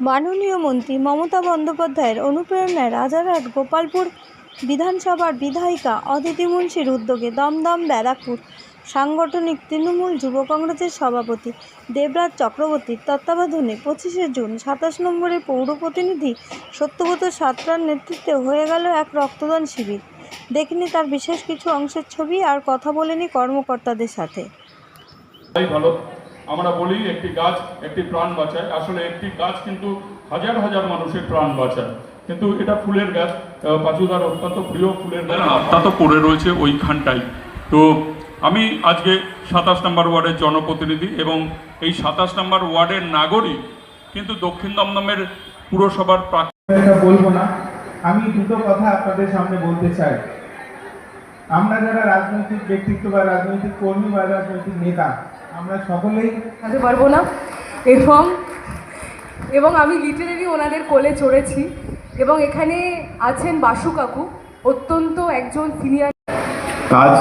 মাননীয় মন্ত্রী মমতা বন্দ্যোপাধ্যায়ের অনুপ্রেরণায় রাজারহাট গোপালপুর বিধানসভার বিধায়িকা অদিতি মুন্সির উদ্যোগে দমদম ব্যারাকপুর সাংগঠনিক তৃণমূল যুব কংগ্রেসের সভাপতি দেবরাজ চক্রবর্তীর তত্ত্বাবধানে পঁচিশে জুন সাতাশ নম্বরের পৌর প্রতিনিধি সত্যব্রত সাঁতরার নেতৃত্বে হয়ে গেল এক রক্তদান শিবির। দেখিনি তার বিশেষ কিছু অংশের ছবি আর কথা বলেনি কর্মকর্তাদের সাথে। আমরা বলি একটি গাছ একটি প্রাণ বাঁচায়। আসলে একটি গাছ কিন্তু হাজার হাজার মানুষের প্রাণ বাঁচায়। কিন্তু এটা ফুলের গাছ পাঁচুদার অত্যন্ত প্রিয় ফুলের গাছ। আত্মা তো পড়ে রয়েছে ওইখানটাই। তো আমি আজকে সাতাশ নম্বর ওয়ার্ডের জনপ্রতিনিধি এবং এই সাতাশ নম্বর ওয়ার্ডের নাগরিক কিন্তু দক্ষিণ দমদমের পুরসভার বলব না। আমি দুটো কথা আপনাদের সামনে বলতে চাই। আমরা যারা রাজনৈতিক ব্যক্তিত্ব বা রাজনৈতিক কর্মী বা রাজনৈতিক নেতা আমরা সকলেই থাকতে পারব না। এবং এবং আমি লিটারেলি ওনাদের কোলে চড়েছি। এবং এখানে আছেন বাসু কাকু অত্যন্ত একজন সিনিয়র কাজ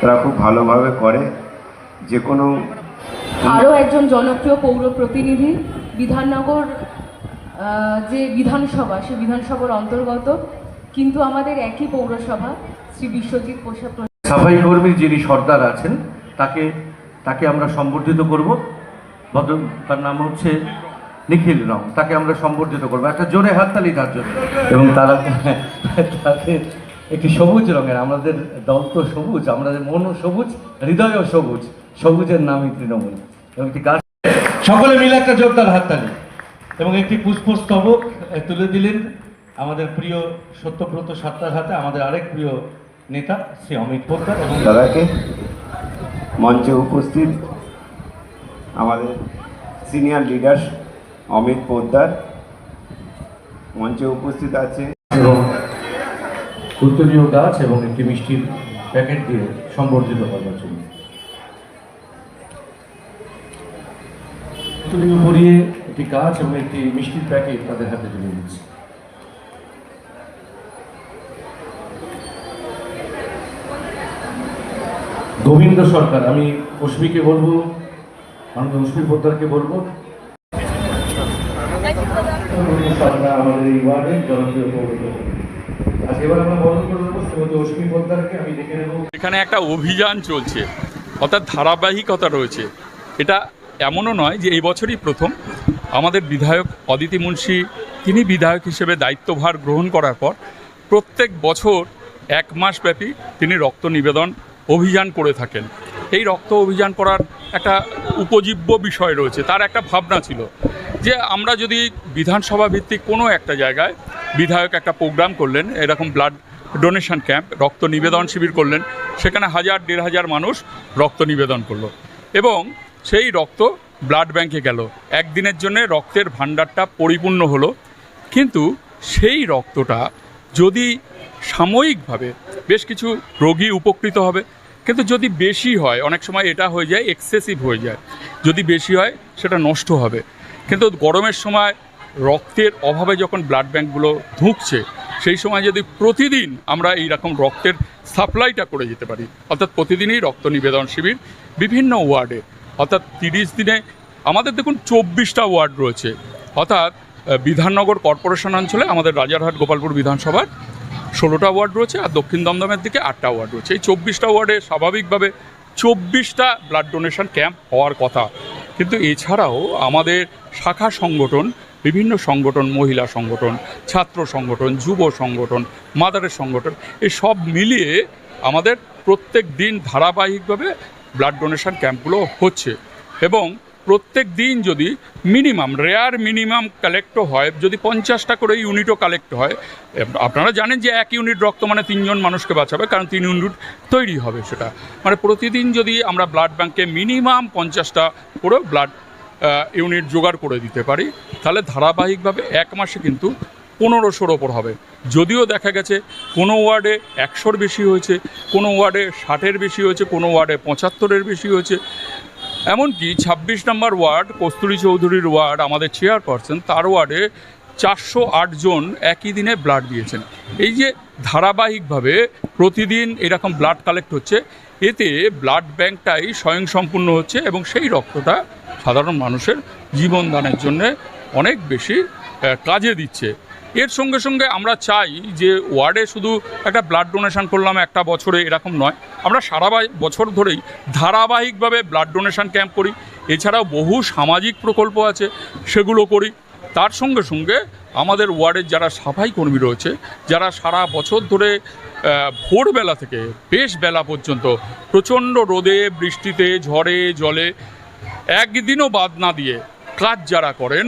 তারা খুব ভালোভাবে করে। যে কোনো আরও একজন জনপ্রিয় পৌর প্রতিনিধি বিধাননগর যে বিধানসভা সেই বিধানসভার অন্তর্গত। কিন্তু আমাদের একই পৌরসভা শ্রী বিশ্বজিৎ প্রসাদ সাফাই কর্মী যিনি সর্দার আছেন তাকে তাকে আমরা সম্বর্ধিত করব। ভদ্র, তার নাম হচ্ছে নিখিল রং। তাকে আমরা সম্বর্ধিত করব। একটা জোরে হাততালি তার জন্য। এবং তারা তাকে একটি সবুজ রঙের, আমাদের দল তো সবুজ, আমাদের মনও সবুজ, হৃদয়ও সবুজ। সবুজের নামই তৃণমূল। এবং একটি গাছ সকলে মিলে একটা জোরদার হাততালি। এবং একটি পুষ্পস্তবক তুলে দিলেন আমাদের প্রিয় সত্যব্রত সাত্তার হাতে, আমাদের আরেক প্রিয় নেতা, শ্রী অমিত পোদ্দার। এবং দাদাকে মঞ্চে উপস্থিত আমাদের সিনিয়র লিডার অমিত পোদ্দার মঞ্চে উপস্থিত আছে। এবং উত্তরীয় গাছ এবং একটি মিষ্টির প্যাকেট দিয়ে সম্বর্ধিত করবার জন্য। উত্তরীয় পরিয়ে একটি গাছ এবং একটি মিষ্টির প্যাকেট তাদের হাতে তুলে দিচ্ছে। গোবিন্দ সরকার, আমি অশ্মিকে বলব আমি পোদ্দারকে বলব। নেব এখানে একটা অভিযান চলছে, অর্থাৎ ধারাবাহিকতা রয়েছে। এটা এমনও নয় যে এই বছরই প্রথম। আমাদের বিধায়ক অদিতি মুন্সি, তিনি বিধায়ক হিসেবে দায়িত্বভার গ্রহণ করার পর প্রত্যেক বছর এক মাস ব্যাপী তিনি রক্ত নিবেদন অভিযান করে থাকেন। এই রক্ত অভিযান করার একটা উপজীব্য বিষয় রয়েছে, তার একটা ভাবনা ছিল যে আমরা যদি বিধানসভা ভিত্তিক কোনো একটা জায়গায় বিধায়ক একটা প্রোগ্রাম করলেন, এরকম ব্লাড ডোনেশন ক্যাম্প, রক্ত নিবেদন শিবির করলেন, সেখানে হাজার, দেড় হাজার মানুষ রক্ত নিবেদন করল এবং সেই রক্ত ব্লাড ব্যাংকে গেল। একদিনের জন্য রক্তের ভাণ্ডারটা পরিপূর্ণ হলো, কিন্তু সেই রক্তটা যদি সাময়িকভাবে বেশ কিছু রোগী উপকৃত হবে কিন্তু যদি বেশি হয়, অনেক সময় এটা হয়ে যায় এক্সেসিভ হয়ে যায়। যদি বেশি হয়, সেটা নষ্ট হবে। কিন্তু গরমের সময় রক্তের অভাবে যখন ব্লাড ব্যাঙ্কগুলো ধুঁকছে, সেই সময় যদি প্রতিদিন আমরা এই রকম রক্তের সাপ্লাইটা করে যেতে পারি, অর্থাৎ প্রতিদিনই রক্ত নিবেদন শিবির বিভিন্ন ওয়ার্ডে, অর্থাৎ তিরিশ দিনে আমাদের দেখুন চব্বিশটা ওয়ার্ড রয়েছে। অর্থাৎ বিধাননগর কর্পোরেশন অঞ্চলে আমাদের রাজারহাট গোপালপুর বিধানসভার ষোলোটা ওয়ার্ড রয়েছে আর দক্ষিণ দমদমের দিকে আটটা ওয়ার্ড রয়েছে। এই চব্বিশটা ওয়ার্ডে স্বাভাবিকভাবে চব্বিশটা ব্লাড ডোনেশন ক্যাম্প হওয়ার কথা। কিন্তু এছাড়াও আমাদের শাখা সংগঠন, বিভিন্ন সংগঠন, মহিলা সংগঠন, ছাত্র সংগঠন, যুব সংগঠন, মাদারের সংগঠন এই সব মিলিয়ে আমাদের প্রত্যেক দিন ধারাবাহিকভাবে ব্লাড ডোনেশন ক্যাম্পগুলো হচ্ছে। এবং প্রত্যেক দিন যদি মিনিমাম রেয়ার মিনিমাম কালেক্ট হয়, যদি পঞ্চাশটা করে ইউনিটও কালেক্ট হয় আপনারা জানেন যে এক ইউনিট রক্ত মানে তিনজন মানুষকে বাঁচাবে, কারণ তিন ইউনিট তৈরি হবে সেটা। মানে প্রতিদিন যদি আমরা ব্লাড ব্যাঙ্কে মিনিমাম পঞ্চাশটা করে ব্লাড ইউনিট জোগাড় করে দিতে পারি, তাহলে ধারাবাহিকভাবে এক মাসে কিন্তু পনেরোশোর ওপর হবে। যদিও দেখা গেছে কোনো ওয়ার্ডে একশোর বেশি হয়েছে, কোনো ওয়ার্ডে ষাটের বেশি হয়েছে, কোনো ওয়ার্ডে পঁচাত্তরের বেশি হয়েছে এমনকি ছাব্বিশ নম্বর ওয়ার্ড কস্তুরী চৌধুরীর ওয়ার্ড আমাদের চেয়ারপারসন, তার ওয়ার্ডে চারশো জন একই দিনে ব্লাড দিয়েছেন। এই যে ধারাবাহিকভাবে প্রতিদিন এরকম ব্লাড কালেক্ট হচ্ছে, এতে ব্লাড ব্যাংকটাই স্বয়ংসম্পূর্ণ হচ্ছে এবং সেই রক্তটা সাধারণ মানুষের জীবনদানের জন্য অনেক বেশি কাজে দিচ্ছে। এর সঙ্গে সঙ্গে আমরা চাই যে ওয়ার্ডে শুধু একটা ব্লাড ডোনেশন করলাম একটা বছরে, এরকম নয়। আমরা সারা বছর ধরেই ধারাবাহিকভাবে ব্লাড ডোনেশন ক্যাম্প করি। এছাড়াও বহু সামাজিক প্রকল্প আছে, সেগুলো করি। তার সঙ্গে সঙ্গে আমাদের ওয়ার্ডের যারা সাফাই কর্মী রয়েছে, যারা সারা বছর ধরে ভোরবেলা থেকে বেশ বেলা পর্যন্ত প্রচণ্ড রোদে, বৃষ্টিতে, ঝড়ে, জলে, একদিনও বাদ না দিয়ে কাজ যারা করেন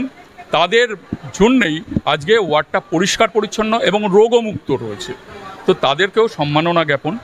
তাদের জন্যেই আজকে ওয়ার্ডটা পরিষ্কার, পরিচ্ছন্ন এবং রোগমুক্ত রয়েছে। তো তাদেরকেও সম্মাননা জ্ঞাপন।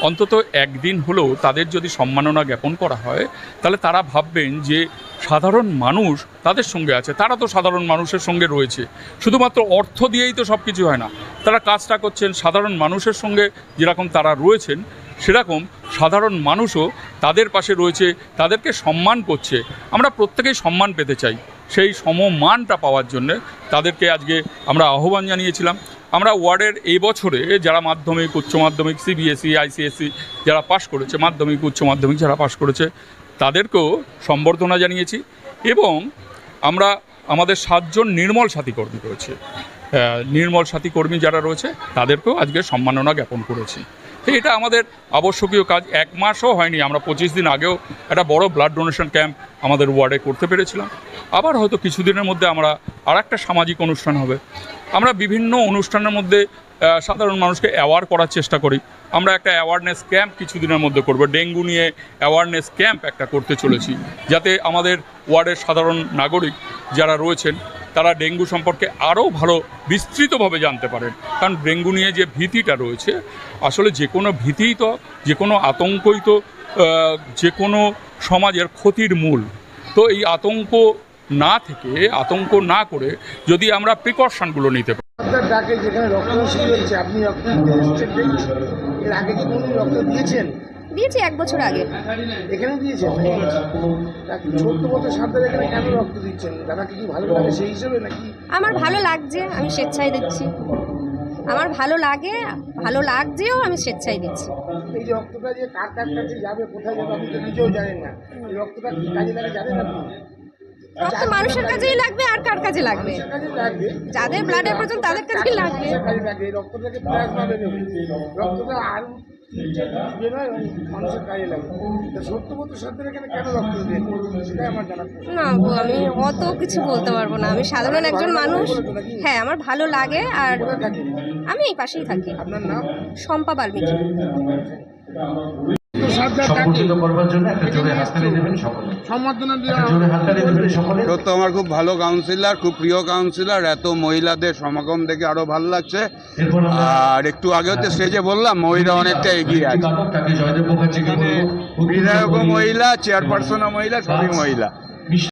অন্তত একদিন হলেও তাদের যদি সম্মাননা জ্ঞাপন করা হয়, তাহলে তারা ভাববেন যে সাধারণ মানুষ তাদের সঙ্গে আছে। তারা তো সাধারণ মানুষের সঙ্গে রয়েছে। শুধুমাত্র অর্থ দিয়েই তো সব কিছু হয় না। তারা কাজটা করছেন সাধারণ মানুষের সঙ্গে যেরকম তারা রয়েছেন, সেরকম সাধারণ মানুষও তাদের পাশে রয়েছে, তাদেরকে সম্মান করছে। আমরা প্রত্যেকেই সম্মান পেতে চাই। সেই সমমানটা পাওয়ার জন্যে তাদেরকে আজকে আমরা আহ্বান জানিয়েছিলাম। আমরা ওয়ার্ডের এই বছরে যারা মাধ্যমিক, উচ্চ মাধ্যমিক, সিবিএসই আইসিএসসি যারা পাশ করেছে, মাধ্যমিক, উচ্চ মাধ্যমিক যারা পাশ করেছে, তাদেরকেও সম্বর্ধনা জানিয়েছি এবং আমরা আমাদের সাতজন নির্মল সাথী কর্মী রয়েছে। নির্মল সাথী কর্মী যারা রয়েছে, তাদেরকেও আজকে সম্মাননা জ্ঞাপন করেছি। তো এটা আমাদের আবশ্যকীয় কাজ। এক মাসও হয়নি, আমরা পঁচিশ দিন আগেও একটা বড় ব্লাড ডোনেশন ক্যাম্প আমাদের ওয়ার্ডে করতে পেরেছিলাম। আবার হয়তো কিছুদিনের মধ্যে আমরা আর একটা সামাজিক অনুষ্ঠান হবে। আমরা বিভিন্ন অনুষ্ঠানের মধ্যে সাধারণ মানুষকে অ্যাওয়ার করার চেষ্টা করি। আমরা একটা অ্যাওয়ারনেস ক্যাম্প কিছুদিনের মধ্যে করব। ডেঙ্গু নিয়ে অ্যাওয়ারনেস ক্যাম্প একটা করতে চলেছি। যাতে আমাদের ওয়ার্ডের সাধারণ নাগরিক যারা রয়েছেন তারা ডেঙ্গু সম্পর্কে আরও ভালো বিস্তৃতভাবে জানতে পারেন। কারণ ডেঙ্গু নিয়ে যে ভীতিটা রয়েছে, আসলে যে কোনো ভীতিই তো, যে কোনো আতঙ্কই তো যে কোনো সমাজের ক্ষতির মূল। তো এই আতঙ্ক না থেকে, আতঙ্ক না করে যদি আমরা প্রিকশনগুলো নিতে পারি। আপনি রক্ত দিয়েছেন? দিয়েছি এক বছর আগে। এখানে দিয়েছেন? তা ছোট্ট মতো সারদার এখানে কেন রক্ত দিচ্ছেন? দাদাকে কি ভালো লাগে সেই হিসেবে নাকি? আমার ভালো লাগছে আমি স্বেচ্ছায় দিচ্ছি। আমার ভালো লাগে ভালো লাগছেও আমি স্বেচ্ছায় দিচ্ছি। এই যে রক্তটা যে কার কার কাছে যাবে কোথায় যাবে আপনি তো নিজেও জানেন না। এই রক্তটা কি কাজে লাগে জানেন আপনি? রক্ত মানুষের কাছেই লাগবে আর কার কাজে লাগবে? যাদের ব্লাডের প্রয়োজন তাদের কাছেই লাগবে। রক্তটাকে প্লাজমা রক্তটা আর বেরোয় এবং মানুষের কাজে লাগবে তা সত্যমতো এখানে কেন রক্ত দেন? সেটাই আমার জানার না গো, আমি অত কিছু বলতে পারব না। আমি সাধারণ একজন মানুষ। হ্যাঁ আমার ভালো লাগে আর আমি এই পাশেই থাকি। আপনার নাম? শম্পা বাল্মীকি। সম্পূর্ণ করবার জন্য একটা জোরে হাততালি দেবেন সকলে। সম্বর্ধনা জোরে হাততালি দেবেন সকলে। সত্য আমার খুব ভালো কাউন্সিলর খুব প্রিয় কাউন্সিলর এত মহিলাদের সমাগম দেখে আরও ভালো লাগছে। আর একটু আগে তো স্টেজে বললাম মহিলা অনেকটা এগিয়ে আছে। বিধায়কও মহিলা চেয়ারপারসনও মহিলা সবই মহিলা।